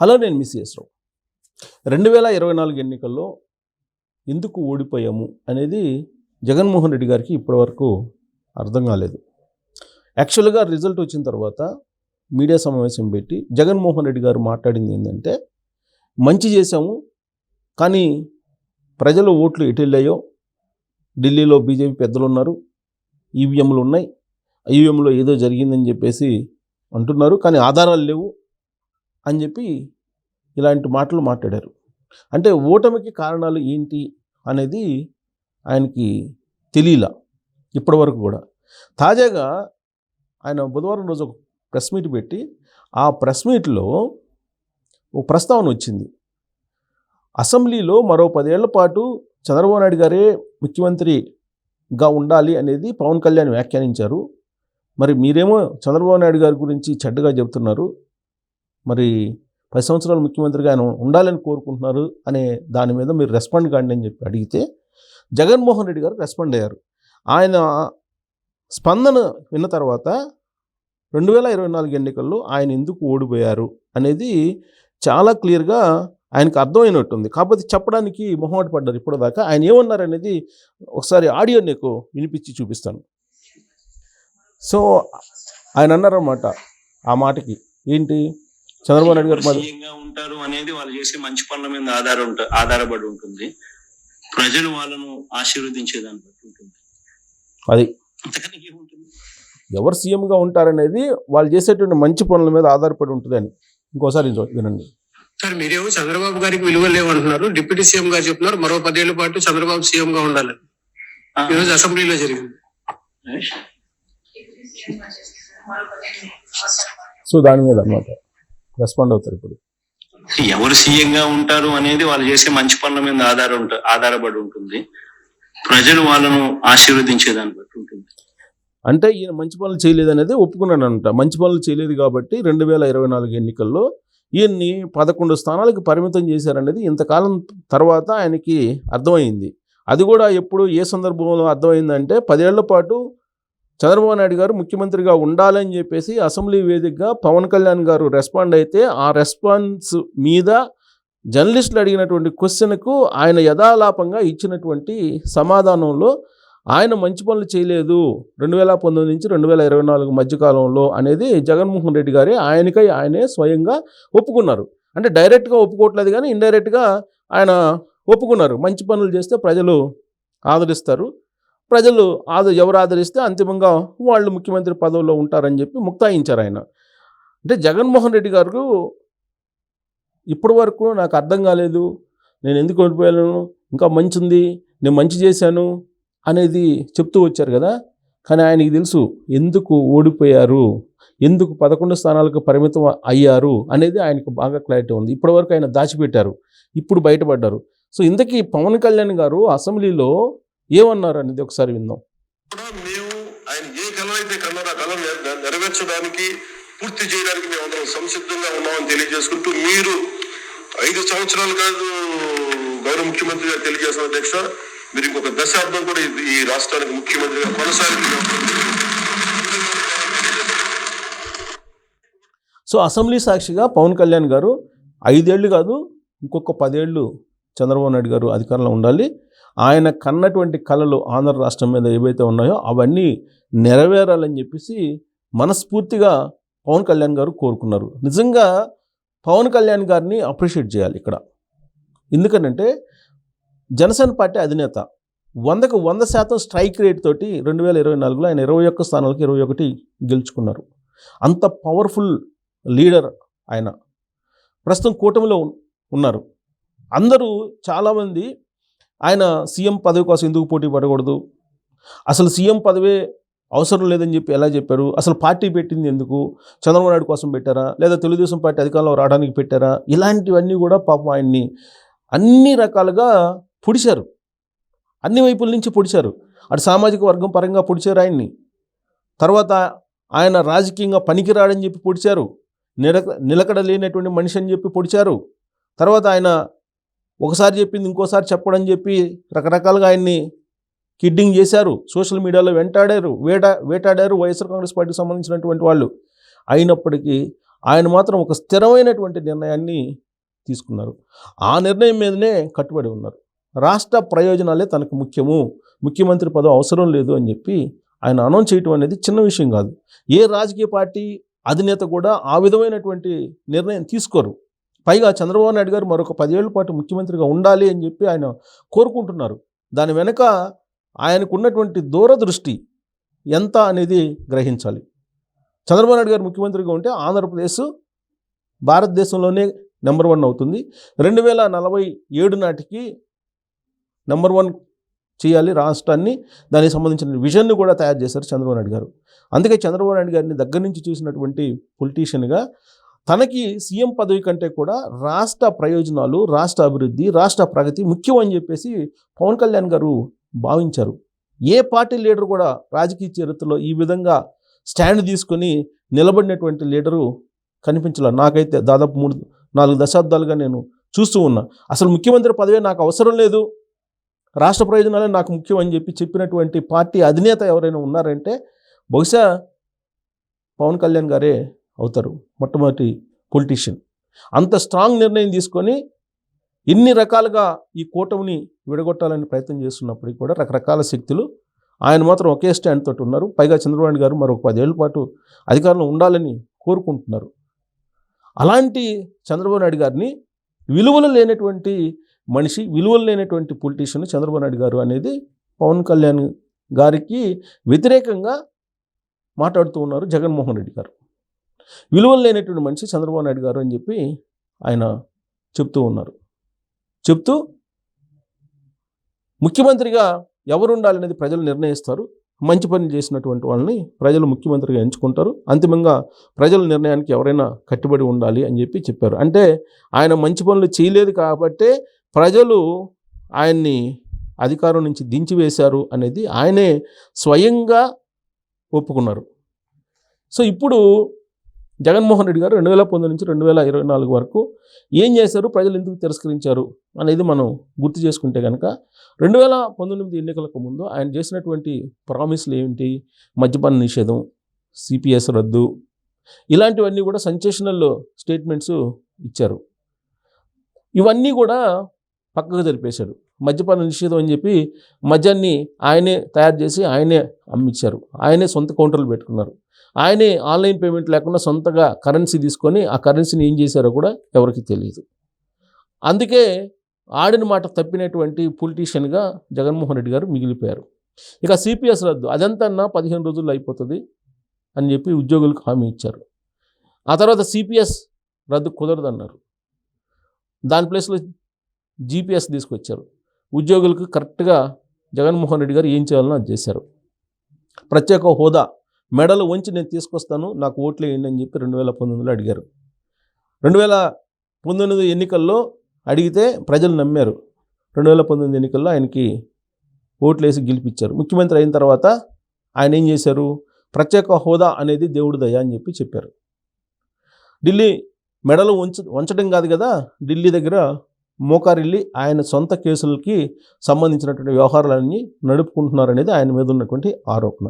Hello నేను miss రావు. రెండు వేల ఇరవై నాలుగు ఎన్నికల్లో ఎందుకు ఓడిపోయాము అనేది జగన్మోహన్ రెడ్డి గారికి ఇప్పటివరకు అర్థం కాలేదు. యాక్చువల్గా రిజల్ట్ వచ్చిన తర్వాత మీడియా సమావేశం పెట్టి జగన్మోహన్ రెడ్డి గారు మాట్లాడింది ఏంటంటే మంచి చేశాము కానీ ప్రజలు ఓట్లు ఎటు వెళ్ళాయో ఢిల్లీలో బీజేపీ పెద్దలు ఉన్నారు ఈవీఎంలు ఉన్నాయి ఈవీఎంలో ఏదో జరిగిందని చెప్పేసి అంటున్నారు కానీ ఆధారాలు లేవు అని చెప్పి ఇలాంటి మాటలు మాట్లాడారు. అంటే ఓటమికి కారణాలు ఏంటి అనేది ఆయనకి తెలియలా ఇప్పటివరకు కూడా. తాజాగా ఆయన బుధవారం రోజు ఒక ప్రెస్ మీట్ పెట్టి ఆ ప్రెస్ మీట్లో ఒక ప్రస్తావన వచ్చింది. అసెంబ్లీలో మరో పదేళ్ళ పాటు చంద్రబాబు నాయుడు గారే ముఖ్యమంత్రిగా ఉండాలి అనేది పవన్ కళ్యాణ్ వ్యాఖ్యానించారు. మరి మీరేమో చంద్రబాబు నాయుడు గారి గురించి చెడ్డగా చెబుతున్నారు. మరి పది సంవత్సరాలు ముఖ్యమంత్రిగా ఆయన ఉండాలని కోరుకుంటున్నారు అనే దాని మీద మీరు రెస్పాండ్ కాండి అని చెప్పి అడిగితే జగన్మోహన్ రెడ్డి గారు రెస్పాండ్ అయ్యారు. ఆయన స్పందన విన్న తర్వాత రెండు వేల ఇరవై నాలుగు ఎన్నికల్లో ఆయన ఎందుకు ఓడిపోయారు అనేది చాలా క్లియర్గా ఆయనకు అర్థమైనట్టుంది. కాకపోతే చెప్పడానికి మొహమాట పడ్డారు ఇప్పటిదాకా. ఆయన ఏమన్నారు అనేది ఒకసారి ఆడియో నీకు వినిపించి చూపిస్తాను. సో ఆయన అన్నారన్నమాట ఆ మాటకి. ఏంటి? చంద్రబాబు నాయుడు గారు ఉంటారు అనేది వాళ్ళు చేసే మంచి పనుల మీద ఆధార ఆధారపడి ఉంటుంది. ప్రజలు వాళ్ళను ఆశీర్వదించేదాన్ని బట్టి ఉంటుంది. అది. ఎవరు సీఎంగా ఉంటారనేది వాళ్ళు చేసేటువంటి మంచి పనుల మీద ఆధారపడి ఉంటుంది అని. ఇంకోసారి వినండి. సార్ మీరేమో చంద్రబాబు గారికి విలువ లేవంటున్నారు. డిప్యూటీ సీఎం గారు చెప్తున్నారు. మరో పదేళ్ళ పాటు చంద్రబాబు సీఎం గా ఉండాలి ఆ, ఈ రోజు అసెంబ్లీలో జరిగింది. సో దాని మీద అన్నమాట. రెస్పాండ్ అవుతారు ఇప్పుడు. ఎవరు సీఎంగా ఉంటారు అనేది వాళ్ళు చేసే మంచి పనుల మీద ఆధార ఆధారపడి ఉంటుంది. ప్రజలు వాళ్ళను ఆశీర్వదించేదాన్ని బట్టి ఉంటుంది. అంటే ఈయన మంచి పనులు చేయలేదు అనేది ఒప్పుకున్నానంట. మంచి పనులు చేయలేదు కాబట్టి రెండు వేల ఇరవై నాలుగు ఎన్నికల్లో ఈయన్ని పదకొండు స్థానాలకు పరిమితం చేశారనేది ఇంతకాలం తర్వాత ఆయనకి అర్థమైంది. అది కూడా ఎప్పుడు ఏ సందర్భంలో అర్థమైందంటే పదేళ్ళ పాటు చంద్రబాబు నాయుడు గారు ముఖ్యమంత్రిగా ఉండాలని చెప్పేసి అసెంబ్లీ వేదికగా పవన్ కళ్యాణ్ గారు రెస్పాండ్ అయితే ఆ రెస్పాన్స్ మీద జర్నలిస్టులు అడిగినటువంటి క్వశ్చన్కు ఆయన యథాలాపంగా ఇచ్చినటువంటి సమాధానంలో ఆయన మంచి పనులు చేయలేదు రెండు వేల పంతొమ్మిది నుంచి రెండు వేల ఇరవై నాలుగు మధ్యకాలంలో అనేది జగన్మోహన్ రెడ్డి గారే ఆయనకై ఆయనే స్వయంగా ఒప్పుకున్నారు. అంటే డైరెక్ట్గా ఒప్పుకోవట్లేదు కానీ ఇండైరెక్ట్గా ఆయన ఒప్పుకున్నారు. మంచి పనులు చేస్తే ప్రజలు ఆదరిస్తారు. ప్రజలు ఆదు ఎవరు ఆదరిస్తే అంతిమంగా వాళ్ళు ముఖ్యమంత్రి పదవిలో ఉంటారని చెప్పి ముక్తాయించారు ఆయన. అంటే జగన్మోహన్ రెడ్డి గారు ఇప్పటి వరకు నాకు అర్థం కాలేదు నేను ఎందుకు ఓడిపోయాను ఇంకా మంచి ఉంది నేను మంచి చేశాను అనేది చెప్తూ వచ్చారు కదా. కానీ ఆయనకి తెలుసు ఎందుకు ఓడిపోయారు ఎందుకు పదకొండు స్థానాలకు పరిమితం అయ్యారు అనేది ఆయనకు బాగా క్లారిటీ ఉంది. ఇప్పటివరకు ఆయన దాచిపెట్టారు ఇప్పుడు బయటపడ్డారు. సో ఇంతకీ పవన్ కళ్యాణ్ గారు అసెంబ్లీలో ఏమన్నారు అనేది ఒకసారి విందాం. మేము ఆయన ఏ కళ అయితే కన్నారో ఆ కళ నెర- నెరవేర్చడానికి పూర్తి చేయడానికి మేము అందరం సంసిద్ధంగా ఉన్నామని తెలియజేసుకుంటూ మీరు ఐదు సంవత్సరాలు కాదు గౌరవ ముఖ్యమంత్రి గారు తెలియజేసిన అధ్యక్ష మీరు ఇంకొక దశాబ్దం కూడా ఈ- రాష్ట్రానికి ముఖ్యమంత్రిగా కొనసాగి సో అసెంబ్లీ సాక్షిగా పవన్ కళ్యాణ్ గారు ఐదేళ్ళు కాదు ఇంకొక పదేళ్ళు చంద్రబాబు నాయుడు గారు అధికారంలో ఉండాలి. ఆయన కన్నటువంటి కళలు ఆంధ్ర రాష్ట్రం మీద ఏవైతే ఉన్నాయో అవన్నీ నెరవేరాలని చెప్పేసి మనస్ఫూర్తిగా పవన్ కళ్యాణ్ గారు కోరుకున్నారు. నిజంగా పవన్ కళ్యాణ్ గారిని అప్రిషియేట్ చేయాలి ఇక్కడ. ఎందుకంటే జనసేన పార్టీ అధినేత వందకు వంద శాతం స్ట్రైక్ రేట్ తోటి రెండు వేల ఇరవై నాలుగులో ఆయన ఇరవై ఒక్క స్థానాలకు ఇరవై ఒకటి గెలుచుకున్నారు. అంత పవర్ఫుల్ లీడర్ ఆయన. ప్రస్తుతం కూటమిలో ఉన్నారు. అందరూ చాలామంది ఆయన సీఎం పదవి కోసం ఎందుకు పోటీ పడకూడదు? అసలు సీఎం పదవే అవసరం లేదని చెప్పి ఎలా చెప్పారు? అసలు పార్టీ పెట్టింది ఎందుకు? చంద్రబాబు నాయుడు కోసం పెట్టారా? లేదా తెలుగుదేశం పార్టీ అధికారంలో రావడానికి పెట్టారా? ఇలాంటివన్నీ కూడా పాపం ఆయన్ని అన్ని రకాలుగా పొడిచారు. అన్ని వైపుల నుంచి పొడిచారు. అటు సామాజిక వర్గం పరంగా పొడిచారు ఆయన్ని. తర్వాత ఆయన రాజకీయంగా పనికిరాడని చెప్పి పొడిచారు. నిలక నిలకడ లేనటువంటి మనిషి అని చెప్పి పొడిచారు. తర్వాత ఆయన ఒకసారి చెప్పింది ఇంకోసారి చెప్పడని చెప్పి రకరకాలుగా ఆయన్ని కిడ్డింగ్ చేశారు. సోషల్ మీడియాలో వెంటాడారు వేట వేటాడారు వైఎస్ఆర్ కాంగ్రెస్ పార్టీకి సంబంధించినటువంటి వాళ్ళు. అయినప్పటికీ ఆయన మాత్రం ఒక స్థిరమైనటువంటి నిర్ణయాన్ని తీసుకున్నారు. ఆ నిర్ణయం మీదనే కట్టుబడి ఉన్నారు. రాష్ట్ర ప్రయోజనాలే తనకు ముఖ్యము. ముఖ్యమంత్రి పదవి అవసరం లేదు అని చెప్పి ఆయన అనౌన్స్ చేయటం అనేది చిన్న విషయం కాదు. ఏ రాజకీయ పార్టీ అధినేత కూడా ఆ విధమైనటువంటి నిర్ణయం తీసుకోరు. పైగా చంద్రబాబు నాయుడు గారు మరొక పదివేల పాటు ముఖ్యమంత్రిగా ఉండాలి అని చెప్పి ఆయన కోరుకుంటున్నారు. దాని వెనుక ఆయనకున్నటువంటి దూరదృష్టి ఎంత అనేది గ్రహించాలి. చంద్రబాబు నాయుడు గారు ముఖ్యమంత్రిగా ఉంటే ఆంధ్రప్రదేశ్ భారతదేశంలోనే నెంబర్ వన్ అవుతుంది. రెండు వేల నలభై ఏడు నాటికి నెంబర్ వన్ చేయాలి రాష్ట్రాన్ని. దానికి సంబంధించిన విజన్ని కూడా తయారు చేశారు చంద్రబాబు నాయుడు గారు. అందుకే చంద్రబాబు నాయుడు గారిని దగ్గర నుంచి చూసినటువంటి పొలిటీషియన్గా తనకి సీఎం పదవి కంటే కూడా రాష్ట్ర ప్రయోజనాలు రాష్ట్ర అభివృద్ధి రాష్ట్ర ప్రగతి ముఖ్యం అని చెప్పేసి పవన్ కళ్యాణ్ గారు భావించారు. ఏ పార్టీ లీడర్ కూడా రాజకీయ చరిత్రలో ఈ విధంగా స్టాండ్ తీసుకొని నిలబడినటువంటి లీడరు కనిపించలే. నాకైతే దాదాపు మూడు నాలుగు దశాబ్దాలుగా నేను చూస్తూ ఉన్నా. అసలు ముఖ్యమంత్రి పదవి నాకు అవసరం లేదు. రాష్ట్ర ప్రయోజనాలే నాకు ముఖ్యం అని చెప్పి చెప్పినటువంటి పార్టీ అధినేత ఎవరైనా ఉన్నారంటే బహుశా పవన్ కళ్యాణ్ గారే అవుతారు. మొట్టమొదటి పొలిటీషియన్. అంత స్ట్రాంగ్ నిర్ణయం తీసుకొని ఇన్ని రకాలుగా ఈ కూటమిని విడగొట్టాలని ప్రయత్నం చేస్తున్నప్పటికీ కూడా రకరకాల శక్తులు ఆయన మాత్రం ఒకే స్టాండ్ తోటి ఉన్నారు. పైగా చంద్రబాబు గారు మరొక పదేళ్ళ పాటు అధికారంలో ఉండాలని కోరుకుంటున్నారు. అలాంటి చంద్రబాబు నాయుడు గారిని విలువలు లేనటువంటి మనిషి విలువలు లేనటువంటి పొలిటీషియన్ చంద్రబాబు నాయుడు గారు అనేది పవన్ కళ్యాణ్ గారికి వ్యతిరేకంగా మాట్లాడుతూ ఉన్నారు జగన్మోహన్ రెడ్డి గారు. విలువలు లేనటువంటి మనిషి చంద్రబాబు నాయుడు గారు అని చెప్పి ఆయన చెప్తూ ఉన్నారు. చెప్తూ ముఖ్యమంత్రిగా ఎవరు ఉండాలనేది ప్రజలు నిర్ణయిస్తారు. మంచి పని చేసినటువంటి వాళ్ళని ప్రజలు ముఖ్యమంత్రిగా ఎంచుకుంటారు. అంతిమంగా ప్రజల నిర్ణయానికి ఎవరైనా కట్టుబడి ఉండాలి అని చెప్పి చెప్పారు. అంటే ఆయన మంచి పనులు చేయలేదు కాబట్టే ప్రజలు ఆయన్ని అధికారం నుంచి దించివేశారు అనేది ఆయనే స్వయంగా ఒప్పుకున్నారు. సో ఇప్పుడు జగన్మోహన్ రెడ్డి గారు రెండు వేల పంతొమ్మిది నుంచి రెండు వేల ఇరవై నాలుగు వరకు ఏం చేశారు ప్రజలు ఎందుకు తిరస్కరించారు అనేది మనం గుర్తు చేసుకుంటే కనుక రెండు వేల పంతొమ్మిది ఎన్నికలకు ముందు ఆయన చేసినటువంటి ప్రామిస్లు ఏమిటి మద్యపాన నిషేధం సిపిఎస్ రద్దు ఇలాంటివన్నీ కూడా సంచేషనల్ స్టేట్మెంట్స్ ఇచ్చారు. ఇవన్నీ కూడా పక్కకు జరిపేశాడు మద్యపాన నిషేధం అని చెప్పి మద్యాన్ని ఆయనే తయారు చేసి ఆయనే అమ్మించారు ఆయనే సొంత కౌంటర్లు పెట్టుకున్నారు. ఆయనే ఆన్లైన్ పేమెంట్ లేకుండా సొంతగా కరెన్సీ తీసుకొని ఆ కరెన్సీని ఏం చేశారో కూడా ఎవరికి తెలియదు. అందుకే ఆడిన మాట తప్పినటువంటి పొలిటీషియన్గా జగన్మోహన్ రెడ్డి గారు మిగిలిపోయారు. ఇక సిపిఎస్ రద్దు అదంతా పదిహేను రోజుల్లో అయిపోతుంది అని చెప్పి ఉద్యోగులకు హామీ ఇచ్చారు. ఆ తర్వాత సిపిఎస్ రద్దు కుదరదన్నారు. దాని ప్లేస్లో జీపీఎస్ తీసుకొచ్చారు. ఉద్యోగులకు కరెక్ట్గా జగన్మోహన్ రెడ్డి గారు ఏం చేయాలని అది చేశారు. ప్రత్యేక హోదా మెడలు వంచి నేను తీసుకొస్తాను నాకు ఓట్లు వేయండి అని చెప్పి రెండు వేల పంతొమ్మిదిలో అడిగారు. రెండు వేల పంతొమ్మిది ఎన్నికల్లో అడిగితే ప్రజలు నమ్మారు. రెండు వేల పంతొమ్మిది ఎన్నికల్లో ఆయనకి ఓట్లు వేసి గెలిపించారు. ముఖ్యమంత్రి అయిన తర్వాత ఆయన ఏం చేశారు? ప్రత్యేక హోదా అనేది దేవుడి దయ అని చెప్పి చెప్పారు. ఢిల్లీ మెడలు వంచ వంచడం కాదు కదా ఢిల్లీ దగ్గర మోకారిల్లి ఆయన సొంత కేసులకి సంబంధించినటువంటి వ్యవహారాలన్నీ నడుపుకుంటున్నారు అనేది ఆయన మీద ఉన్నటువంటి ఆరోపణ.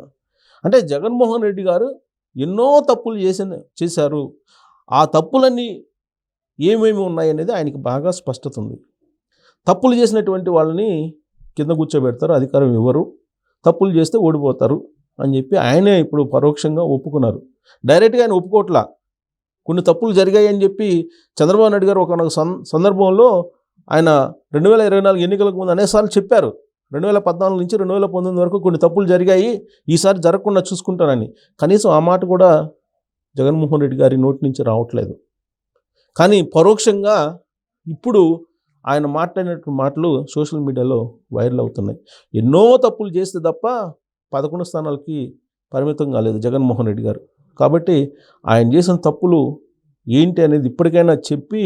అంటే జగన్మోహన్ రెడ్డి గారు ఎన్నో తప్పులు చేసిన చేశారు. ఆ తప్పులన్నీ ఏమేమి ఉన్నాయనేది ఆయనకి బాగా స్పష్టత ఉంది. తప్పులు చేసినటువంటి వాళ్ళని కింద కూర్చోబెడతారు అధికారం ఇవ్వరు. తప్పులు చేస్తే ఓడిపోతారు అని చెప్పి ఆయనే ఇప్పుడు పరోక్షంగా ఒప్పుకున్నారు. డైరెక్ట్గా ఆయన ఒప్పుకోట్లా. కొన్ని తప్పులు జరిగాయని చెప్పి చంద్రబాబు నాయుడు గారు ఒక సందర్భంలో ఆయన రెండు వేల ఇరవై నాలుగు ఎన్నికలకు ముందు అనేకసార్లు చెప్పారు. రెండు వేల పద్నాలుగు నుంచి రెండు వేల పంతొమ్మిది వరకు కొన్ని తప్పులు జరిగాయి. ఈసారి జరగకుండా చూసుకుంటానని. కనీసం ఆ మాట కూడా జగన్మోహన్ రెడ్డి గారి నోటి నుంచి రావట్లేదు. కానీ పరోక్షంగా ఇప్పుడు ఆయన మాట్లాడినటువంటి మాటలు సోషల్ మీడియాలో వైరల్ అవుతున్నాయి. ఎన్నో తప్పులు చేస్తే తప్ప పదకొండు స్థానాలకి పరిమితం కాలేదు జగన్మోహన్ రెడ్డి గారు. కాబట్టి ఆయన చేసిన తప్పులు ఏంటి అనేది ఇప్పటికైనా చెప్పి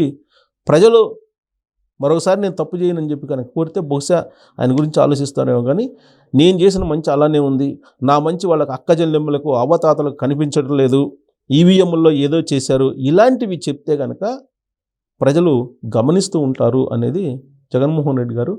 ప్రజలు మరొకసారి నేను తప్పు చేయనని చెప్పి కనుక కోరితే బహుశా ఆయన గురించి ఆలోచిస్తానేమో కానీ నేను చేసిన మంచి అలానే ఉంది. నా మంచి వాళ్ళకి అక్కజల్లెమ్మలకు అవతాతలకు కనిపించడం లేదు. ఈవీఎంల్లో ఏదో చేశారు. ఇలాంటివి చెప్తే కనుక ప్రజలు గమనిస్తూ ఉంటారు అనేది జగన్మోహన్ రెడ్డి గారు